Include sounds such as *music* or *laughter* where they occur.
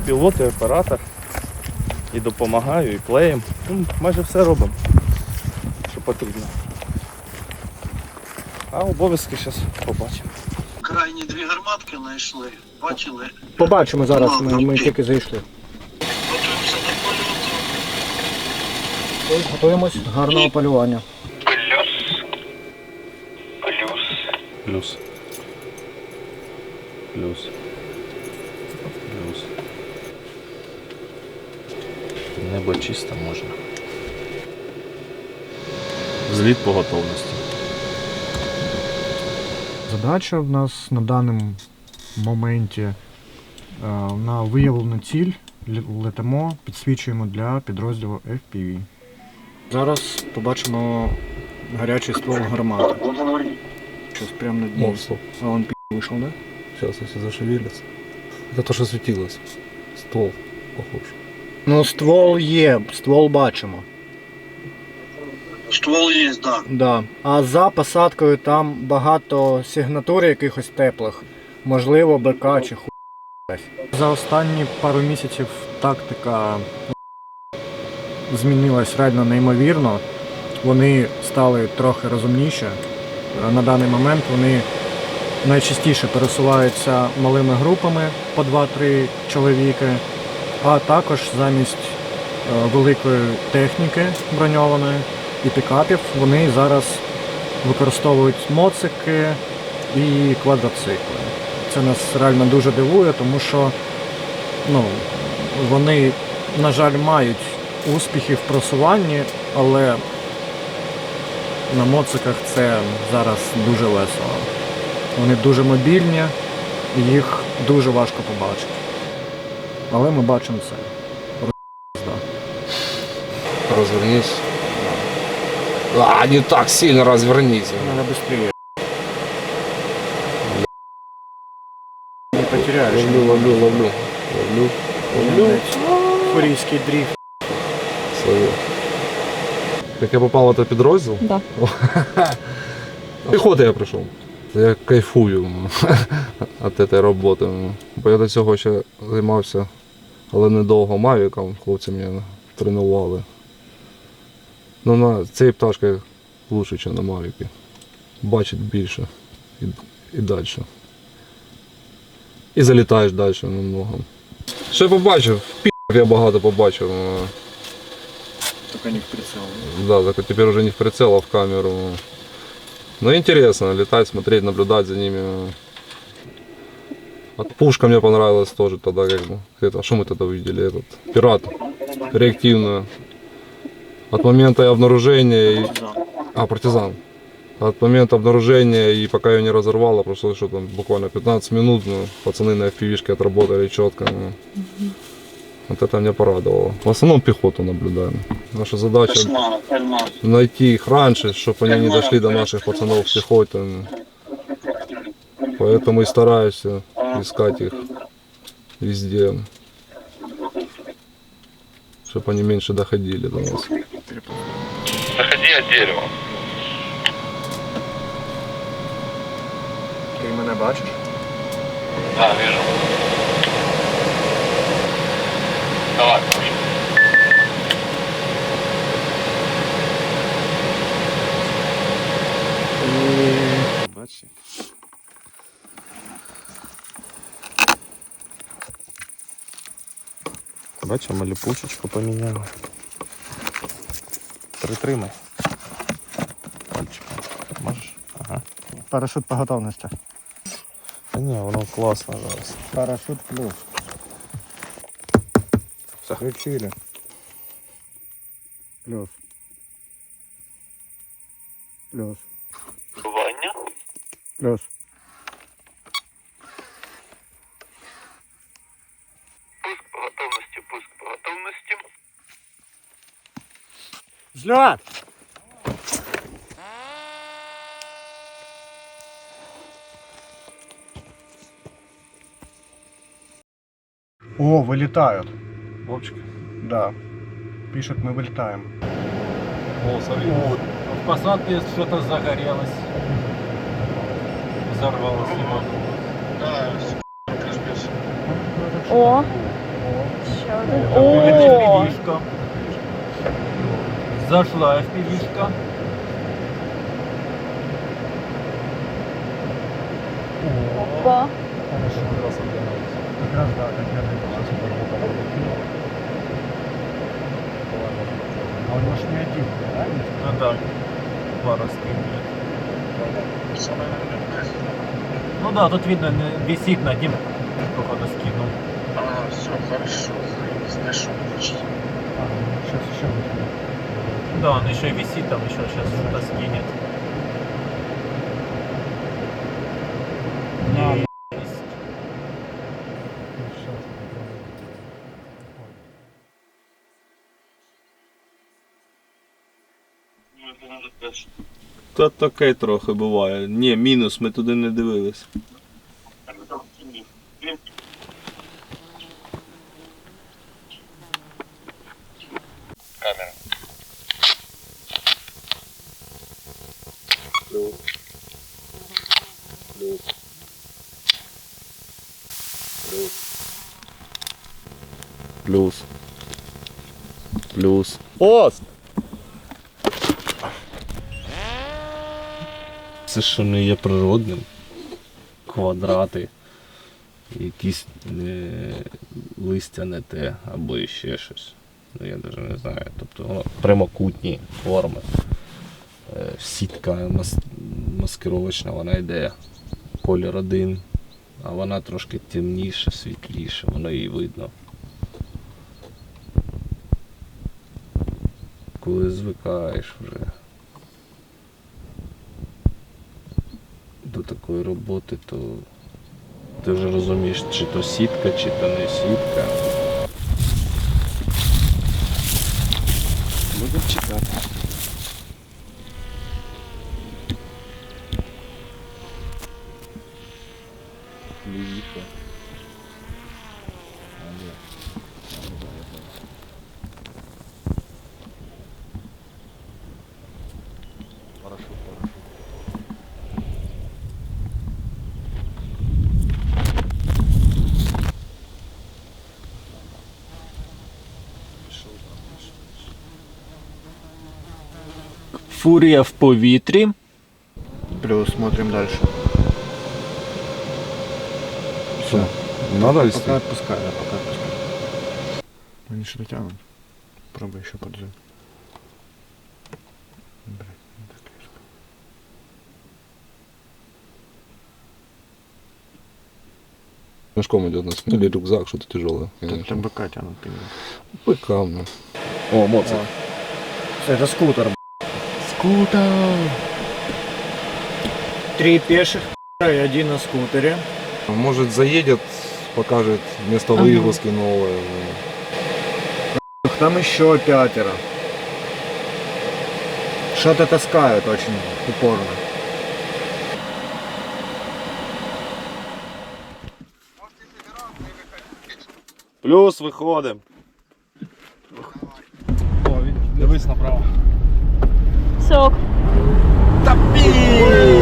пілот, і оператор. І допомагаю, і клеїм. Ну, майже все робимо, що потрібно. А обов'язки зараз побачимо. Крайні дві гарматки знайшли. Бачили? Побачимо зараз, ми, ми тільки зайшли. Готуємося до польоту. Ось готуємось. Гарного полювання. Плюс. Плюс. Плюс. Плюс. Небо чисто можна. Зліт по готовності. Задача в нас на даному моменті е, на виявлену ціль летимо, підсвічуємо для підрозділу FPV. Зараз побачимо гарячий ствол гармати. Щось прямо над ним. стоп. А он пі вийшов, да? Сейчас если зашевелится. Это то, что светилось. Ствол похож. Ну, ствол є, ствол бачимо. Ствол є, так. Да. А за посадкою там багато сигнатур якихось теплих. Можливо, БК чи ху. За останні пару місяців тактика змінилась реально неймовірно. Вони стали трохи розумніші. На даний момент вони найчастіше пересуваються малими групами по 2-3 чоловіки, а також замість е, великої техніки броньованої і пікапів вони зараз використовують моцики і квадроцикли. Це нас реально дуже дивує, тому що ну, вони, на жаль, мають успіхи в просуванні, але на моциках це зараз дуже весело. Вони дуже мобільні, їх дуже важко побачити. Але ми бачимо це. Роз'їзда. Развернись. А, не так сильно развернись. Надо быстрее. Не потеряешь. Ловлю, ловлю, ловлю. Ловлю. Ловлю. Фурийский дрифт. Свою. Как я попал в этот підрозділ? Да. *laughs* Піхоти я прийшов. Я кайфую *laughs* від цієї роботи. Бо я до цього ще займався, але недовго мавіком. Хлопці мене тренували. Ну на цій пташці краще, ніж на мавіки. Бачить більше і, і далі. І залітаєш далі намного. Ще побачив, пі я багато побачив. Только не в прицел. Да, только теперь уже не в прицел, а в камеру. Ну интересно, летать, смотреть, наблюдать за ними. От пушка мне понравилась тоже тогда, как бы. Это, что мы тогда увидели? Этот пират реактивную. От момента обнаружения и... А, партизан. От момента обнаружения и пока ее не разорвало, прошло что там буквально 15 минут, ну, пацаны на fpv отработали четко. ну. Вот это меня порадовало. В основном пехоту наблюдаем. Наша задача кальмар. найти их раньше, чтобы они не дошли до наших пацанов в пехоте. Поэтому и стараюсь искать их везде. Чтобы они меньше доходили до нас. Заходи от дерева. Ти мене бачиш? Да, вижу. Бачимо, малі пушечку поміняли. Притримай. Пальчиком. Можеш? Ага. Парашют по готовності. Та ні, воно класно зараз. Парашют плюс. Включили. Плюс. Плюс. Ваня? Плюс. Взлет! О, вылетают. Вовчик. Да. Пишут, мы вылетаем. В посадке что-то загорелось. Взорвалось. Да, О, О, Это О, впивишка. Зашла впивишка. опа. Он ж не один, да? Ну да, пара скинет. Ну да, тут видно, висит над ним, походу скинул. А, все, хорошо. Знайшов почти. Сейчас еще Да, он еще и висит там, еще сейчас что-то скинет. Есть. Та таке трохи буває. Ні, мінус, ми туди не дивились. Плюс. Плюс. Пост! Це що не є природним. Квадрати. Якісь е, листя не те або ще щось. Ну я навіть не знаю. Тобто воно прямокутні форми. Е, Сітка мас- маскировочна, вона йде колір один, а вона трошки темніша, світліша, воно її видно. Коли звикаєш вже до такої роботи, то ти вже розумієш, чи то сітка, чи то не сітка. Фурія в повітрі. Плюс, смотрим дальше. Що? Надо Пока вести? отпускай, да, пока отпускай. Они что-то тянут. Пробуй еще поджать. Блядь, не так резко. Мешком идет нас. Или рюкзак, что-то тяжелое. Тут конечно. там БК тянут именно. ПК, ну. О, моцик. Это скутер, Скутер! Три пеших и один на скутере. Может заедет, покажет место Ага. выгрузки новое. Там еще пятеро. Что-то таскают очень упорно. Плюс виходимо. Дивись направо. Сок. Та пі!